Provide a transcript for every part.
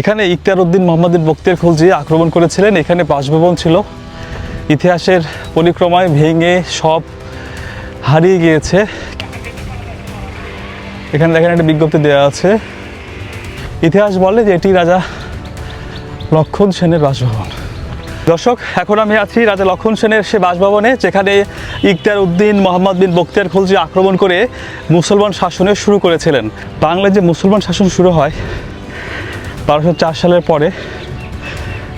এখানে ইকতার উদ্দিন মোহাম্মদিন বক্তের খলজি আক্রমণ করেছিলেন। এখানে বাসভবন ছিল। ইতিহাসের পরিক্রমায় ভেঙে সব হারিয়ে গিয়েছে। এখানে দেখেন একটা বিজ্ঞপ্তি দেওয়া আছে। ইতিহাস বলে যে এটি রাজা লক্ষণ সেনের বাসভবন। দর্শক, এখন আমি আছি রাজা লক্ষণ সেনের সে বাসভবনে, যেখানে ইকতার উদ্দিন মোহাম্মদ বিন বক্তিয়ার খলজি আক্রমণ করে মুসলমান শাসনের শুরু করেছিলেন। বাংলায় যে মুসলমান শাসন শুরু হয় বারোশো চার সালের পরে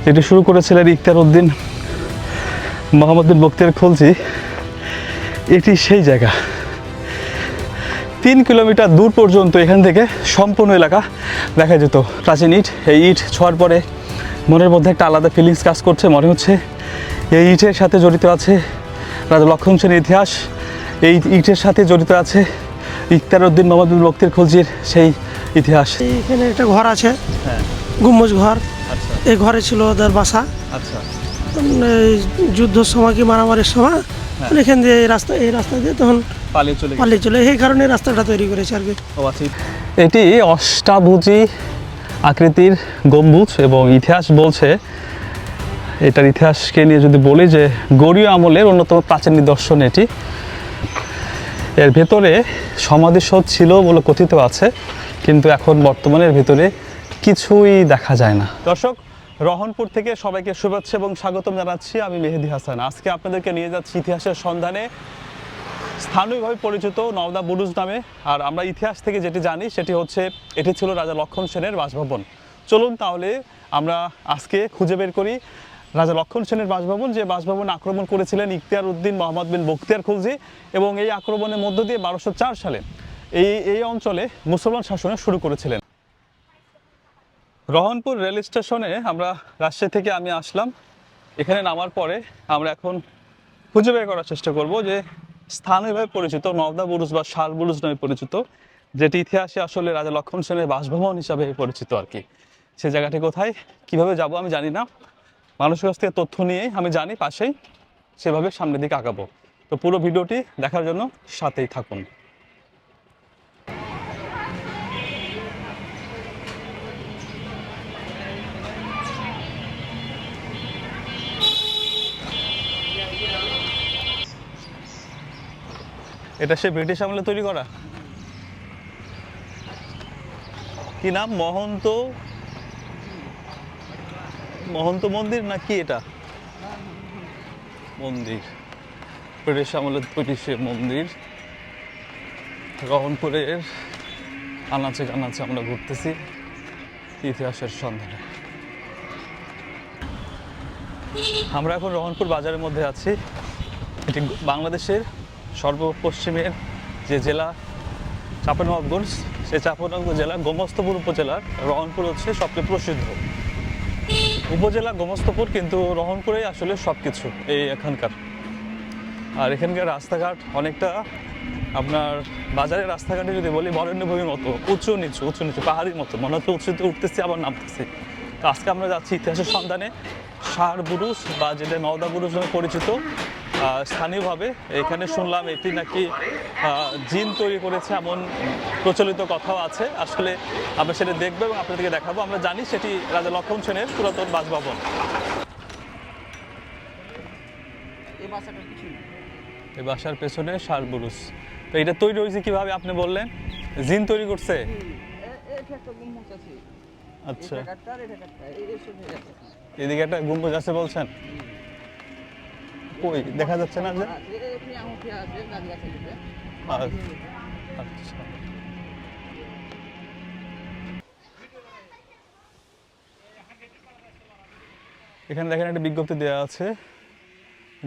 যেটি শুরু করেছিলেন ইকতার উদ্দিন মোহাম্মদ বিন বক্তিয়ার খলজি, এটি সেই জায়গা। তিন কিলোমিটার দূর পর্যন্ত এখান থেকে সম্পূর্ণ এলাকা দেখা যেত। প্রাচীন ইট, এই ইট ছোঁয়ার পরে মনের মধ্যে একটা আলাদা ফিলিংস কাজ করছে, মনে হচ্ছে এই ইটের সাথে জড়িত আছে রাজা লক্ষণ সেনের ইতিহাস, এই ইটের সাথে জড়িত আছে ইকতার উদ্দিন মোহাম্মদ বিন বক্তিয়ার খলজির সেই ইতিহাস। এখানে একটা ঘর আছে। হ্যাঁ। গুম্বজ ঘর। আচ্ছা। এই ঘরে ছিল ওদের বাসা। আচ্ছা। যুদ্ধের সময় কি মারামারির সময়? হ্যাঁ। এখান দিয়ে এই রাস্তা এই রাস্তা দিয়ে তখন পালিয়ে চলে। পালিয়ে চলে। এই কারণে রাস্তাটা তৈরি করেছে আর কি। আচ্ছা। এটি অষ্টাভুজি আকৃতির গম্বুজ এবং ইতিহাস বলছে এটার ইতিহাসকে নিয়ে যদি বলি যে গৌরীয় আমলের অন্যতম প্রাচীন নিদর্শন এটি। এর ভেতরে সমাধিসৌধ ছিল বলে কথিত আছে। কিন্তু এখন বর্তমানের ভিতরে কিছুই দেখা যায় না। দর্শক, রহনপুর থেকে সবাইকে শুভেচ্ছা এবং স্বাগতম জানাচ্ছি আমি মেহেদি হাসান। আজকে আপনাদেরকে নিয়ে যাচ্ছি ইতিহাসের সন্ধানে স্থানীয়ভাবে পরিচিত নওদা বুরুজ নামে। আর আমরা ইতিহাস থেকে যেটি জানি, সেটি হচ্ছে এটি ছিল রাজা লক্ষণ সেনের বাসভবন। চলুন তাহলে আমরা আজকে খুঁজে বের করি রাজা লক্ষণ সেনের বাসভবন, যে বাসভবন আক্রমণ করেছিলেন ইখতিয়ার উদ্দিন মোহাম্মদ বিন বখতিয়ার খুলজি এবং এই আক্রমণের মধ্য দিয়ে বারোশো সালে। এই এই অঞ্চলে মুসলমান শাসনে শুরু করেছিলেন। রহনপুর রেল স্টেশনে আমরা রাজশাহী থেকে আমি আসলাম। এখানে নামার পরে আমরা এখন খুঁজে বের করার চেষ্টা করব যে স্থানীয়ভাবে পরিচিত নবদা বুরুজ বা শাল বুরুজ নামে পরিচিত, যেটি ইতিহাসে আসলে রাজা লক্ষণ সেনের বাসভবন হিসাবে পরিচিত আর কি। সে জায়গাটি কোথায়, কীভাবে যাব আমি জানি না। মানুষের কাছ থেকে তথ্য নিয়ে আমি জানি, পাশেই সেভাবে সামনের দিকে আগাবো। তো পুরো ভিডিওটি দেখার জন্য সাথেই থাকুন। এটা সে ব্রিটিশ আমলে তৈরি করা? কি নাম? মহন্ত মহন্ত মন্দির না কি এটা? মন্দির। ব্রিটিশ আমলে তৈরি সে মন্দির। রহনপুরের আনাচে কানাচে আমরা ঘুরতেছি। ইতিহাসের সন্ধানে। আমরা এখন রহনপুর বাজারের মধ্যে আছি। এটি বাংলাদেশের সর্বপশ্চিমের যে জেলা চাঁপানবাবগঞ্জ সেই চাঁপানবাবগঞ্জ জেলা গোমস্তপুর উপজেলার রহনপুর হচ্ছে সবচেয়ে প্রসিদ্ধ। উপজেলা গোমস্তপুর কিন্তু রহনপুরেই আসলে সব কিছু এই এখানকার। আর এখানকার রাস্তাঘাট অনেকটা আপনার বাজারের রাস্তাঘাটে যদি বলি, বরেণ্যভূমির মতো, উঁচু নিচু উঁচু নিচু, পাহাড়ির মতো। মনে হচ্ছে উঁচুতে উঠতেছি, আবার নামতেছি। তো আজকে আমরা যাচ্ছি ইতিহাসের সন্ধানে। সার বুরুজ বা যেটা নওদা বুরুজ নামে পরিচিত স্থানীয়ভাবে এখানে শুনলাম এটি নাকি জিন তৈরি করেছে এমন প্রচলিত কথাও আছে আসলে আমরা সেটা দেখব এবং আপনাদেরকে দেখাবো আমরা জানি সেটি রাজা লক্ষণ সেনের পুরাতন বাসভবন এই বাসার পেছনে সার বুরুজ তো এটা তৈরি হয়েছে কীভাবে আপনি বললেন জিন তৈরি করছে আচ্ছা এদিকে একটা গম্বুজ আছে বলছেন কই? দেখা যাচ্ছে না যে? আচ্ছা। এখানে দেখেন একটা বিজ্ঞপ্তি দেওয়া আছে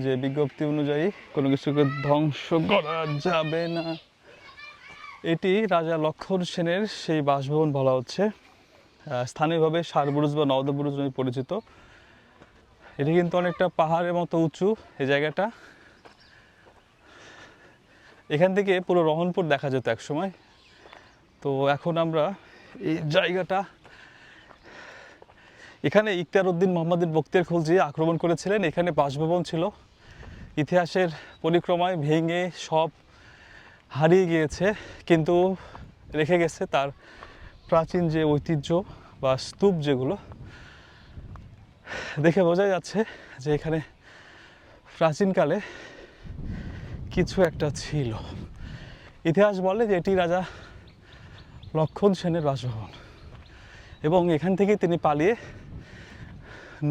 যে বিজ্ঞপ্তি অনুযায়ী কোনো কিছুকে ধ্বংস করা যাবে না। এটি রাজা লক্ষণ সেনের সেই বাসভবন বলা হচ্ছে। স্থানীয়ভাবে সারবুরুজ বা নওদবুরুজ নামে পরিচিত। এটি কিন্তু অনেকটা পাহাড়ের মতো উঁচু, এই জায়গাটা। এখান থেকে পুরো রহনপুর দেখা যেত একসময়। তো এখন আমরা এই জায়গাটা, এখানে ইকতার উদ্দিন মোহাম্মদিন বক্তিয়ার খলজি আক্রমণ করেছিলেন। এখানে বাসভবন ছিল। ইতিহাসের পরিক্রমায় ভেঙে সব হারিয়ে গিয়েছে, কিন্তু রেখে গেছে তার প্রাচীন যে ঐতিহ্য বা স্তূপ যেগুলো দেখে বোঝা যাচ্ছে যে এখানে প্রাচীনকালে কিছু একটা ছিল। ইতিহাস বলে যে এটি রাজা লক্ষণ সেনের বাসভবন এবং এখান থেকে তিনি পালিয়ে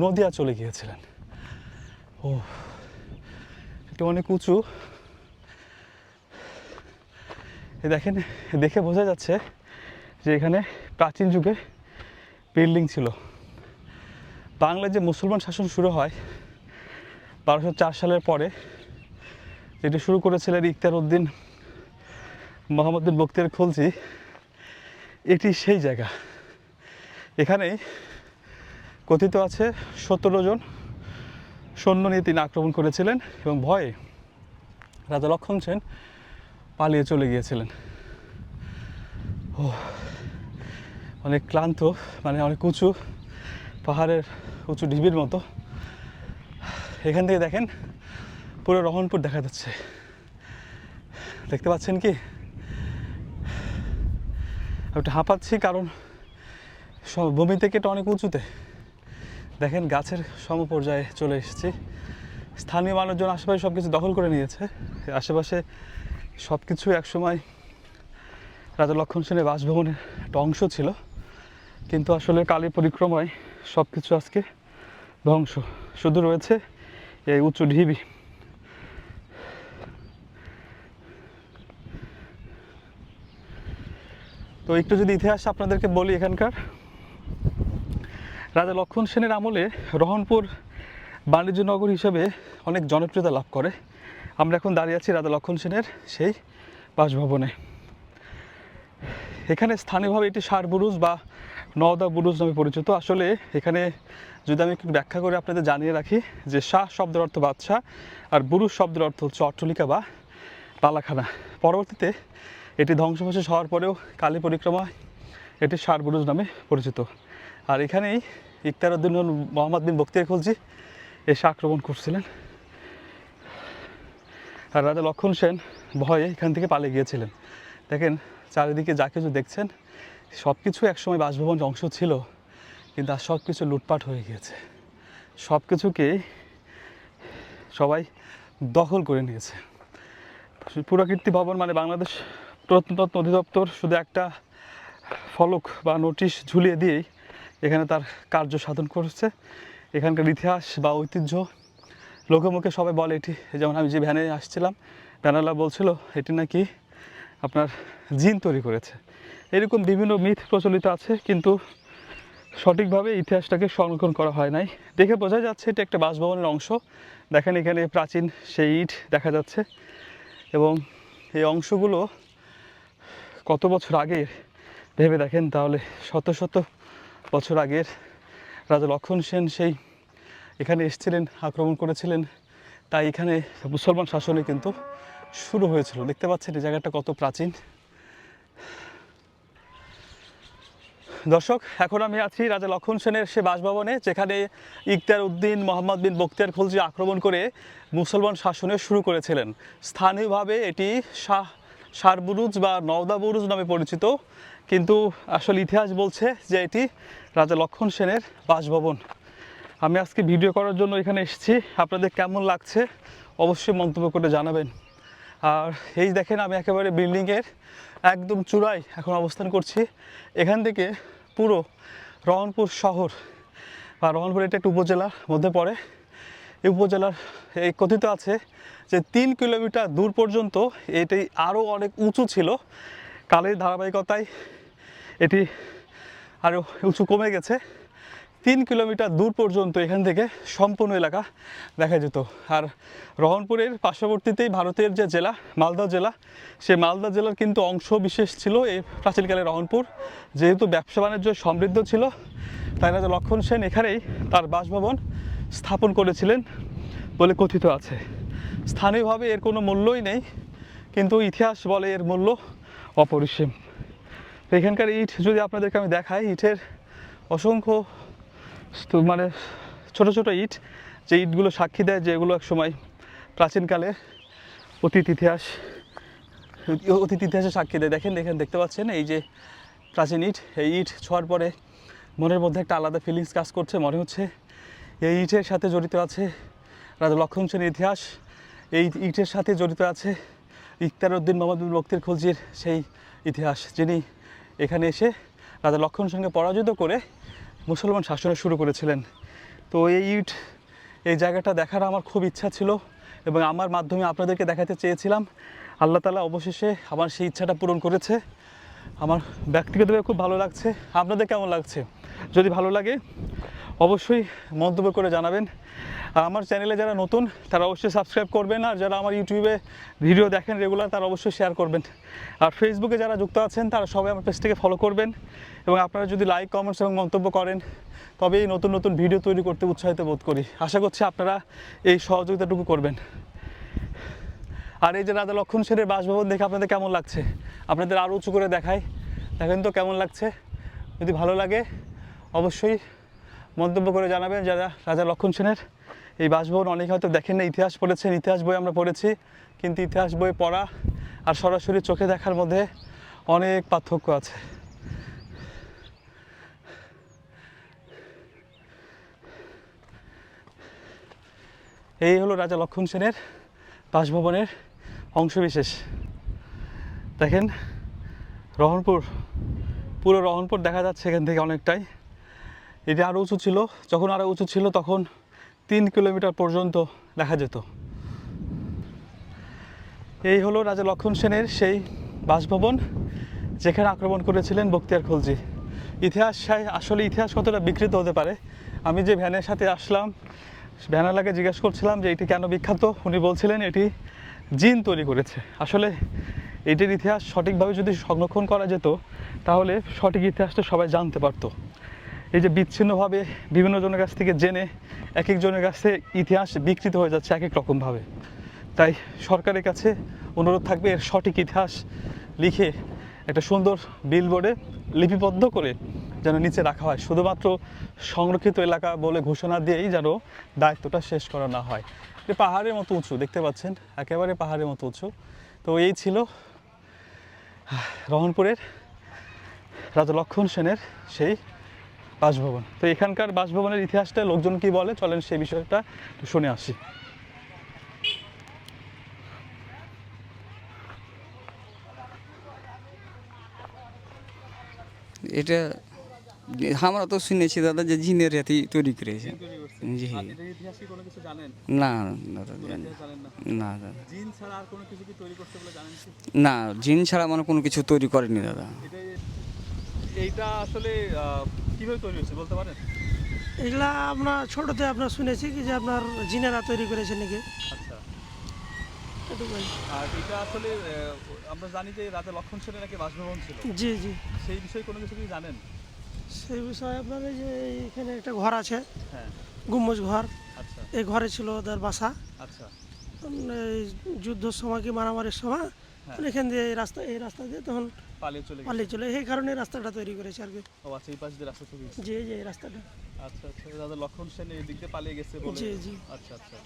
নদিয়া চলে গিয়েছিলেন। ও এটা অনেক উঁচু। দেখেন দেখে বোঝা যাচ্ছে যে এখানে প্রাচীন যুগে বিল্ডিং ছিল। বাংলায় যে মুসলমান শাসন শুরু হয়, বারোশো চার সালের পরে, যেটি শুরু করেছিলেন ইখতার উদ্দিন মোহাম্মদ্দিন বক্তিয়ার খুলজি, এটি সেই জায়গা। এখানেই কথিত আছে সতেরো জন সৈন্য নিয়ে তিনি আক্রমণ করেছিলেন এবং ভয়ে রাজা লক্ষণ সেন পালিয়ে চলে গিয়েছিলেন। ও অনেক ক্লান্ত মানে অনেক উঁচু পাহাড়ের উঁচু ঢিবির মতো। এখান থেকে দেখেন, পুরো রহনপুর দেখা যাচ্ছে। দেখতে পাচ্ছেন কি? একটু হাঁপাচ্ছি কারণ সব ভূমি থেকে এটা অনেক উঁচুতে। দেখেন, গাছের সমপর্যায়ে চলে এসেছি। স্থানীয় মানুষজন আশেপাশে সব কিছু দখল করে নিয়েছে। আশেপাশে সব কিছু একসময় রাজা লক্ষণ সেনের বাসভবনের একটা অংশ ছিল। কিন্তু আসলে কালী পরিক্রমায় সব কিছু আজকে ধ্বংস। শুধু রয়েছে এই উঁচু ঢিবি। তো একটু যদি ইতিহাস আপনাদেরকে বলি এখানকার। রাজা লক্ষণ সেনের আমলে রহনপুর বাণিজ্য নগর হিসেবে অনেক জনপ্রিয়তা লাভ করে। আমরা এখন দাঁড়িয়ে আছি রাজা লক্ষণ সেনের সেই বাসভবনে। এখানে স্থানীয়ভাবে এটি সার বুরুজ বা নওদা বুরুজ নামে পরিচিত। আসলে এখানে যদি আমি একটু ব্যাখ্যা করে আপনাদের জানিয়ে রাখি যে শাহ শব্দের অর্থ বাদশাহ আর বুরুজ শব্দের অর্থ হচ্ছে অট্টলিকা বা পালাখানা পরবর্তীতে এটি ধ্বংসবশেষ হওয়ার পরেও কালী পরিক্রমায় এটি শাহ বুরুজ নামে পরিচিত। আর এখানেই ইকতার উদ্দিন মোহাম্মদ বিন বক্তিয়ার খুলজি এসে আক্রমণ করছিলেন। আর রাজা লক্ষণ সেন ভয়ে এখান থেকে পালিয়ে গিয়েছিলেন। দেখেন, চারিদিকে যা কিছু দেখছেন সব কিছু একসময় বাসভবন অংশ ছিল, কিন্তু আর সব কিছু লুটপাট হয়ে গিয়েছে। সব কিছুকে সবাই দখল করে নিয়েছে। পুরাকীর্তি ভবন মানে বাংলাদেশ প্রত্নতত্ত্ব অধিদপ্তর, শুধু একটা ফলক বা নোটিশ ঝুলিয়ে দিয়েই এখানে তার কার্য সাধন করছে। এখানকার ইতিহাস বা ঐতিহ্য, লোকমুখে সবাই বলে এটি, যেমন আমি যে ভ্যানে আসছিলাম ভ্যানালা বলছিল, এটি নাকি আপনার জিন তৈরি করেছে। এরকম বিভিন্ন মিথ প্রচলিত আছে, কিন্তু সঠিকভাবে ইতিহাসটাকে সংরক্ষণ করা হয় নাই। দেখে বোঝা যাচ্ছে এটা একটা বাসভবনের অংশ। দেখেন এখানে প্রাচীন সেই ইট দেখা যাচ্ছে এবং এই অংশগুলো কত বছর আগের? ভেবে দেখেন তাহলে শত শত বছর আগের রাজা লক্ষণ সেন সেই এখানে এসেছিলেন, আক্রমণ করেছিলেন। তাই এখানে মুসলমান শাসনে কিন্তু শুরু হয়েছিল। দেখতে পাচ্ছেন এই জায়গাটা কত প্রাচীন। দর্শক, এখন আমি আছি রাজা লক্ষণ সেনের সে বাসভবনে, যেখানে ইকতার উদ্দিন মোহাম্মদ বিন বক্তিয়ার খলজি আক্রমণ করে মুসলমান শাসনের শুরু করেছিলেন। স্থানীয়ভাবে এটি শাহ সারবুরুজ বা নওদা বুরুজ নামে পরিচিত, কিন্তু আসলে ইতিহাস বলছে যে এটি রাজা লক্ষণ সেনের বাসভবন। আমি আজকে ভিডিও করার জন্য এখানে এসেছি। আপনাদের কেমন লাগছে অবশ্যই মন্তব্য করে জানাবেন। আর এই দেখেন আমি একেবারে বিল্ডিংয়ের একদম চূড়ায় এখন অবস্থান করছি। এখান থেকে পুরো রহনপুর শহর, বা রহনপুর এটা একটা উপজেলার মধ্যে পড়ে। এই উপজেলার এই কথিত আছে যে তিন কিলোমিটার দূর পর্যন্ত এটি আরও অনেক উঁচু ছিল। কালের ধারাবাহিকতায় এটি আরও উঁচু কমে গেছে। তিন কিলোমিটার দূর পর্যন্ত এখান থেকে সম্পূর্ণ এলাকা দেখা যেত। আর রহনপুরের পার্শ্ববর্তীতেই ভারতের যে জেলা, মালদা জেলা সে মালদা জেলার কিন্তু অংশ বিশেষ ছিল এই প্রাচীনকালে রহনপুর। যেহেতু ব্যবসা বাণিজ্য সমৃদ্ধ ছিল, তাই রাজা লক্ষণ সেন এখানেই তার বাসভবন স্থাপন করেছিলেন বলে কথিত আছে। স্থানীয়ভাবে এর কোনো মূল্যই নেই, কিন্তু ইতিহাস বলে এর মূল্য অপরিসীম। এখানকার ইট যদি আপনাদেরকে আমি দেখাই, ইটের অসংখ্য স্তূপ মানে ছোট ছোট ইট, যে ইটগুলো সাক্ষী দেয় যে এগুলো এক সময় প্রাচীনকালে অতীত ইতিহাস, অতীত ইতিহাসে সাক্ষী দেয়। দেখেন এখানে দেখতে পাচ্ছেন? এই যে প্রাচীন ইট, এই ইট ছোঁয়ার পরে মনের মধ্যে একটা আলাদা ফিলিংস কাজ করছে। মনে হচ্ছে এই ইটের সাথে জড়িত আছে রাজা লক্ষণ সেনের ইতিহাস, এই ইটের সাথে জড়িত আছে ইকতার উদ্দিন মোহাম্মদ বক্তির খলজির সেই ইতিহাস, যিনি এখানে এসে রাজা লক্ষণ সেনকে পরাজিত করে মুসলমান শাসনে শুরু করেছিলেন। তো এই ইট, এই জায়গাটা দেখার আমার খুব ইচ্ছা ছিল এবং আমার মাধ্যমে আপনাদেরকে দেখাতে চেয়েছিলাম। আল্লাহ তালা অবশেষে আমার সেই ইচ্ছাটা পূরণ করেছে। আমার ব্যক্তিগতভাবে খুব ভালো লাগছে। আপনাদের কেমন লাগছে? যদি ভালো লাগে অবশ্যই মন্তব্য করে জানাবেন। আর আমার চ্যানেলে যারা নতুন, তারা অবশ্যই সাবস্ক্রাইব করবেন, আর যারা আমার ইউটিউবে ভিডিও দেখেন রেগুলার তারা অবশ্যই শেয়ার করবেন। আর ফেসবুকে যারা যুক্ত আছেন, তারা সবাই আমার পেজটিকে ফলো করবেন এবং আপনারা যদি লাইক কমেন্টস এবং মন্তব্য করেন তবে এই নতুন নতুন ভিডিও তৈরি করতে উৎসাহিত বোধ করি। আশা করছি আপনারা এই সহযোগিতাটুকু করবেন। আর এই যে রাজা লক্ষণ সেনের বাসভবন দেখে আপনাদের কেমন লাগছে? আপনাদের আরও উঁচু করে দেখাই। দেখেন তো কেমন লাগছে। যদি ভালো লাগে, অবশ্যই মন্তব্য করে জানাবেন যারা রাজা লক্ষণ সেনের। এই বাসভবন অনেকে হয়তো দেখেন না ইতিহাস পড়েছেন, ইতিহাস বই আমরা পড়েছি, কিন্তু ইতিহাস বই পড়া আর সরাসরি চোখে দেখার মধ্যে অনেক পার্থক্য আছে। এই হলো রাজা লক্ষণ সেনের বাসভবনের অংশবিশেষ। দেখেন, রহনপুর, পুরো রহনপুর দেখা যাচ্ছে এখান থেকে অনেকটাই। এটা আরও উঁচু ছিল। যখন আরও উঁচু ছিল, তখন তিন কিলোমিটার পর্যন্ত দেখা যেত। এই হলো রাজা লক্ষণ সেনের সেই বাসভবন, যেখানে আক্রমণ করেছিলেন বক্তিয়ার খলজি। ইতিহাস আসলে ইতিহাস কতটা বিকৃত হতে পারে? আমি যে ভ্যানের সাথে আসলাম ভ্যানালাকে জিজ্ঞেস করছিলাম যে এটি কেন বিখ্যাত? উনি বলছিলেন, এটি জিন তৈরি করেছে। আসলে এটির ইতিহাস সঠিকভাবে যদি সংরক্ষণ করা যেত, তাহলে সঠিক ইতিহাসটা সবাই জানতে পারতো। এই যে বিচ্ছিন্নভাবে বিভিন্ন জনের কাছ থেকে জেনে এক একজনের কাছে ইতিহাস বিকৃত হয়ে যাচ্ছে এক এক রকমভাবে। তাই সরকারের কাছে অনুরোধ থাকবে এর সঠিক ইতিহাস লিখে একটা সুন্দর বিলবোর্ডে লিপিবদ্ধ করে যেন নিচে রাখা হয়। শুধুমাত্র সংরক্ষিত এলাকা বলে ঘোষণা দিয়েই যেন দায়িত্বটা শেষ করা না হয়। এটা পাহাড়ের মতো উঁচু, দেখতে পাচ্ছেন? একেবারে পাহাড়ের মতো উঁচু। তো এই ছিল রহনপুরের রাজা লক্ষণ সেনের সেই বাসভবন। তো এখানকার বাসভবনের ইতিহাসটা লোকজন কি বলে? চলেন সেই বিষয়টা একটু শুনে আসি। এটা আমরা তো শুনেছি দাদা যে জিনের হাতি তৈরি করেছে। জি। না দাদা জানি না। দাদা। না জিন ছাড়া মানে কোনো কিছু তৈরি করেনি দাদা। এইটা আসলে কীভাবে তৈরি হয়েছে বলতে পারেন? এগুলা আমরা ছোটতে আপনার শুনেছি কি যে আপনার জিনেরা তৈরি করেছে নাকি? আচ্ছা। আর এটা আসলে আহ, আমরা জানি যে রাজা লক্ষণ সেনের নাকি বাসভবন ছিল। জি জি। সেই বিষয়ে কোনো কিছু কি জানেন? সেই বিষয়ে আপনার এই যে এখানে একটা ঘর আছে। হ্যাঁ। গুম্বজ ঘর। আচ্ছা। এই ঘরে ছিল ওদের বাসা। আচ্ছা। যুদ্ধের সময় কি মারামারির সময়? হ্যাঁ। এখান দিয়ে এই রাস্তা এই রাস্তা দিয়ে তখন পালিয়ে চলে পালিয়ে চলে এই কারণে রাস্তাটা তৈরি করেছে আর কি। ও আচ্ছা এই পাশ দিয়ে রাস্তা তৈরি। যে যে এই রাস্তাটা। আচ্ছা আচ্ছা দাদা লক্ষণ সেন এই দিক দিয়ে পালিয়ে গেছে বলে। জি, জি। আচ্ছা আচ্ছা।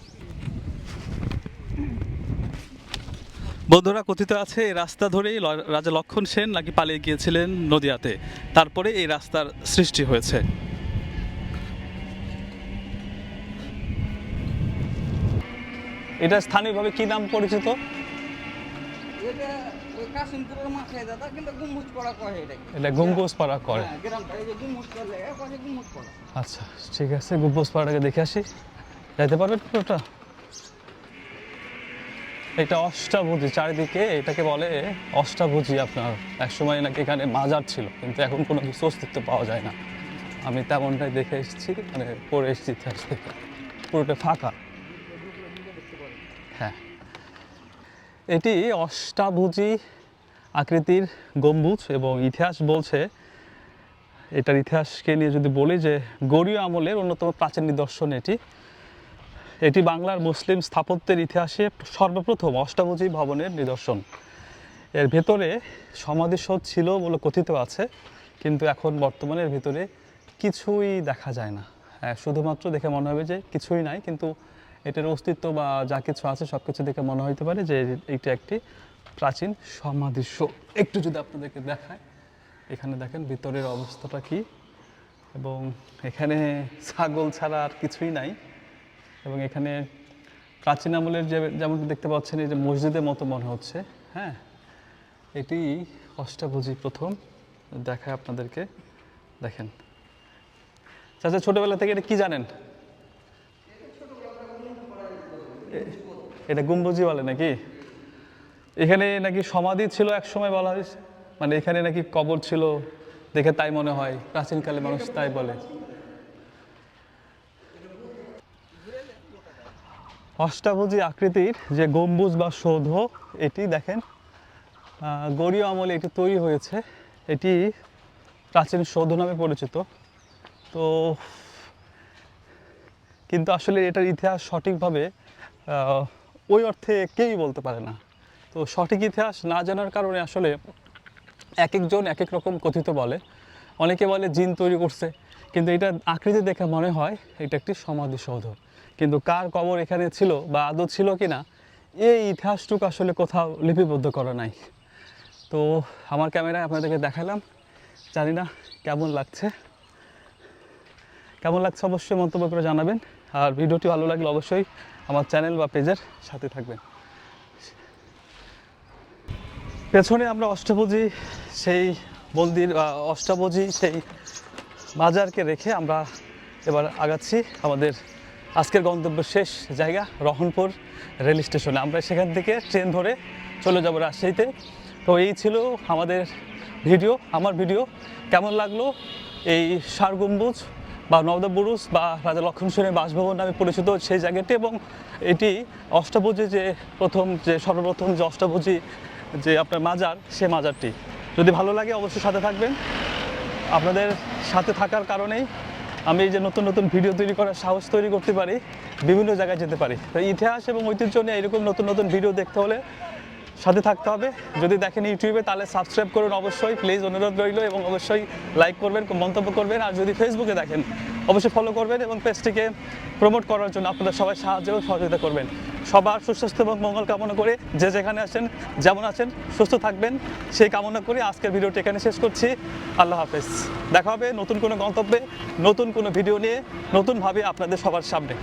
বন্ধুরা কথিত আছে এই রাস্তা ধরেই ল- রাজা লক্ষণ সেন নাকি পালিয়ে গিয়েছিলেন নদিয়াতে। তারপরে এই রাস্তার সৃষ্টি হয়েছে। এটা স্থানীয়ভাবে কি নাম পরিচিত? কাশিমপুরের মাথায় দাদা কিন্তু গুমুজ পড়া কয় এটাকে এটা গম্বুজ পাড়া করে হ্যাঁ, গ্রামটা এই যে গুমুজ করলে কয়ে গুমুজ পড়া। আচ্ছা ঠিক আছে গম্বুজ পাড়াটাকে দেখে আসি। যাইতে পারবেন ওটা এটা অষ্টাভুজি চারিদিকে এটাকে বলে অষ্টাভুজি আপনার। একসময় নাকি এখানে মাজার ছিল কিন্তু এখন কোনো কিছু অস্তিত্ব পাওয়া যায় না। আমি তেমনটাই দেখে এসেছি মানে পড়ে এসেছি ইতিহাস থেকে পুরোটা ফাঁকা। হ্যাঁ। এটি অষ্টাভুজি আকৃতির গম্বুজ এবং ইতিহাস বলছে, এটার ইতিহাসকে নিয়ে যদি বলি যে গৌরীয় আমলের অন্যতম প্রাচীন নিদর্শন এটি। এটি বাংলার মুসলিম স্থাপত্যের ইতিহাসে সর্বপ্রথম অষ্টাভুজি ভবনের নিদর্শন। এর ভেতরে সমাধিসৌধ ছিল বলে কথিত আছে, কিন্তু এখন বর্তমানে এর ভেতরে কিছুই দেখা যায় না। শুধুমাত্র দেখে মনে হবে যে কিছুই নাই, কিন্তু এটার অস্তিত্ব বা যা কিছু আছে সব কিছু দেখে মনে হতে পারে যে এইটা একটি প্রাচীন সমাধিসৌধ। একটু যদি আপনাদেরকে দেখায়, এখানে দেখেন ভিতরের অবস্থাটা কি, এবং এখানে ছাগল ছাড়া আর কিছুই নাই, এবং এখানে প্রাচীন আমলের যে যেমন দেখতে পাচ্ছেন, এই যে মসজিদের মতো মনে হচ্ছে হ্যাঁ? এটি অষ্টাভুজি প্রথম, দেখায় আপনাদেরকে, দেখেন। চাচা, ছোটবেলা থেকে এটা কি জানেন? এটা গুম্বুজি বলে নাকি? এখানে নাকি সমাধি ছিল এক সময় বলা হয়েছে। মানে এখানে নাকি কবর ছিল, দেখে তাই মনে হয়। প্রাচীনকালে মানুষ তাই বলে। অষ্টাভুজি আকৃতির যে গম্বুজ বা সৌধ, এটি দেখেন গরীয় আমলে এটি তৈরি হয়েছে। এটি প্রাচীন সৌধ নামে পরিচিত। তো, কিন্তু আসলে এটার ইতিহাস সঠিকভাবে ওই অর্থে কেউই বলতে পারে না। তো সঠিক ইতিহাস না জানার কারণে আসলে এক একজন এক এক রকম কথিত বলে। অনেকে বলে জিন তৈরি করছে, কিন্তু এটা আকৃতি দেখে মনে হয় এটা একটি সমাধিসৌধ। কিন্তু কার কবর এখানে ছিল বা আদৌ ছিল কি না এই ইতিহাসটুকু আসলে কোথাও লিপিবদ্ধ করা নাই। তো আমার ক্যামেরায় আপনাদেরকে দেখালাম, জানি না কেমন লাগছে। কেমন লাগছে অবশ্যই মন্তব্য করে জানাবেন। আর ভিডিওটি ভালো লাগলে অবশ্যই আমার চ্যানেল বা পেজের সাথে থাকবেন। পেছনে আমরা অষ্টভুজি সেই মন্দির বা অষ্টাভুজি সেই বাজারকে রেখে আমরা এবার আগাচ্ছি আমাদের আজকের গন্তব্য শেষ জায়গা, রহনপুর রেল স্টেশনে। আমরা সেখান থেকে ট্রেন ধরে চলে যাব রাজশাহীতে। তো এই ছিল আমাদের ভিডিও, আমার ভিডিও। কেমন লাগল এই সার গম্বুজ? বা নবদা বুরুজ বা রাজা লক্ষণ বাসভবন নামে পরিচিত সেই জায়গাটি এবং এটি অষ্টাভুজি যে প্রথম যে সর্বপ্রথম যে অষ্টাভুজি যে আপনার মাজার, সে মাজারটি। যদি ভালো লাগে অবশ্যই সাথে থাকবেন। আপনাদের সাথে থাকার কারণেই আমি এই যে নতুন নতুন ভিডিও তৈরি করার সাহস তৈরি করতে পারি, বিভিন্ন জায়গায় যেতে পারি। তো ইতিহাস এবং ঐতিহ্য নিয়ে এরকম নতুন নতুন ভিডিও দেখতে হলে সাথে থাকতে হবে। যদি দেখেন ইউটিউবে, তাহলে সাবস্ক্রাইব করুন অবশ্যই। প্লিজ অনুরোধ রইল এবং অবশ্যই লাইক করবেন, মন্তব্য করবেন। আর যদি ফেসবুকে দেখেন, অবশ্যই ফলো করবেন এবং পেজটিকে প্রমোট করার জন্য আপনারা সবাই সাহায্য এবং সহযোগিতা করবেন। সবার সুস্বাস্থ্য এবং মঙ্গল কামনা করে যে যেখানে আছেন, যেমন আছেন, সুস্থ থাকবেন। সেই কামনা করে আজকের ভিডিওটি এখানে শেষ করছি। আল্লাহ হাফেজ। দেখা হবে নতুন কোনো গন্তব্যে, নতুন কোনো ভিডিও নিয়ে, নতুনভাবে আপনাদের সবার সামনে।